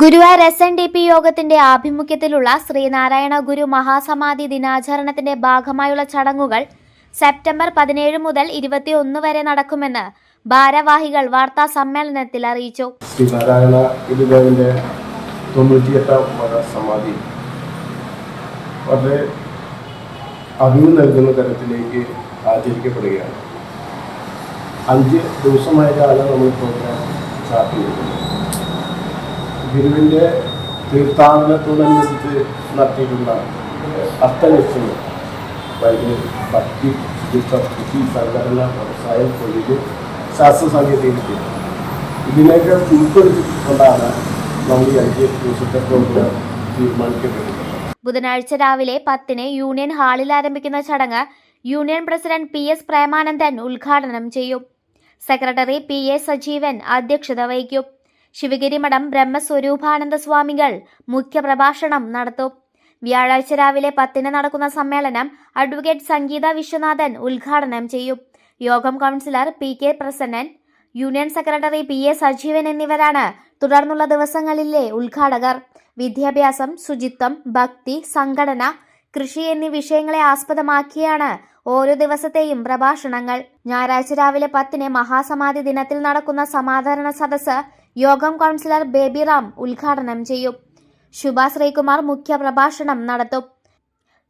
Guruvayur S N D P യോഗത്തിന്റെ ആഭിമുഖ്യത്തിലുള്ള ശ്രീനാരായണ ഗുരു മഹാസമാധി ദിനാചരണത്തിന്റെ ഭാഗമായുള്ള ചടങ്ങുകൾ സെപ്റ്റംബർ പതിനേഴ് മുതൽ ഇരുപത്തിയൊന്ന് വരെ നടക്കുമെന്ന് ഭാരവാഹികൾ വാർത്താ സമ്മേളനത്തിൽ അറിയിച്ചു. ശ്രീനാരായണ ഗുരുദേവന്റെ തൊണ്ണൂറ്റിയെട്ടാം വളരെ അറിവ് നൽകുന്ന തരത്തിലേക്ക് ആചരിക്കപ്പെടുകയാണ്. അഞ്ച് ദിവസമായ കാലം നമ്മൾ പ്രോഗ്രാം സ്റ്റാർട്ട് ചെയ്തത് ഗുരുവിന്റെ തീർത്ഥാടനത്തോടനുബന്ധിച്ച് നടത്തിയിട്ടുള്ള അർത്ഥലക്ഷ്യങ്ങൾ അതായത് ഭക്തി ചികിത്സ കൃഷി സംഘടന വ്യവസായം തൊഴിൽ ശാസ്ത്ര സാങ്കേതിക വിദ്യ ഇതിനൊക്കെ ഉൾപ്പെടുത്തിക്കൊണ്ടാണ് നമ്മൾ ഈ അഞ്ച് ദിവസത്തെ പ്രോഗ്രാം തീരുമാനിക്കപ്പെടുന്നത് ബുധനാഴ്ച രാവിലെ പത്തിന് യൂണിയൻ ഹാളിൽ ആരംഭിക്കുന്ന ചടങ്ങ് union president P S Premanandan ഉദ്ഘാടനം ചെയ്യും. സെക്രട്ടറി പി എ സജീവൻ അധ്യക്ഷത വഹിക്കും. ശിവഗിരി മഠം ബ്രഹ്മസ്വരൂപാനന്ദ സ്വാമികൾ മുഖ്യപ്രഭാഷണം നടത്തും. വ്യാഴാഴ്ച രാവിലെ പത്തിന് നടക്കുന്ന സമ്മേളനം അഡ്വക്കേറ്റ് സംഗീത വിശ്വനാഥൻ ഉദ്ഘാടനം ചെയ്യും. യോഗം councillor P K Prasannan union secretary P A Sajeevan എന്നിവരാണ് തുടർന്നുള്ള ദിവസങ്ങളിലെ ഉദ്ഘാടകർ. വിദ്യാഭ്യാസം ശുചിത്വം ഭക്തി സംഘടന കൃഷി എന്നീ വിഷയങ്ങളെ ആസ്പദമാക്കിയാണ് ഓരോ ദിവസത്തെയും പ്രഭാഷണങ്ങൾ. ഞായറാഴ്ച രാവിലെ പത്തിന് മഹാസമാധി ദിനത്തിൽ നടക്കുന്ന സമാധാന സദസ്സ് യോഗം കൗൺസിലർ ബേബി റാം ഉദ്ഘാടനം ചെയ്യും. ശുഭ ശ്രീകുമാർ മുഖ്യ പ്രഭാഷണം നടത്തും.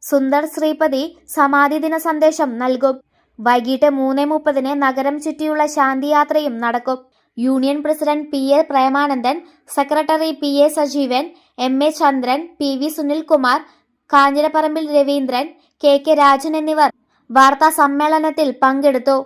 സുന്ദർ ശ്രീപതി സമാധി ദിന സന്ദേശം നൽകും. വൈകിട്ട് മൂന്ന് മുപ്പതിന് നഗരം ചുറ്റിയുള്ള ശാന്തിയാത്രയും നടക്കും. Union president P A Premanandan secretary P A Sajeevan M A Chandran P V Sunilkumar Kanjirapparambil Raveendran K K Rajan എന്നിവർ വാർത്താ സമ്മേളനത്തിൽ പങ്കെടുത്തു.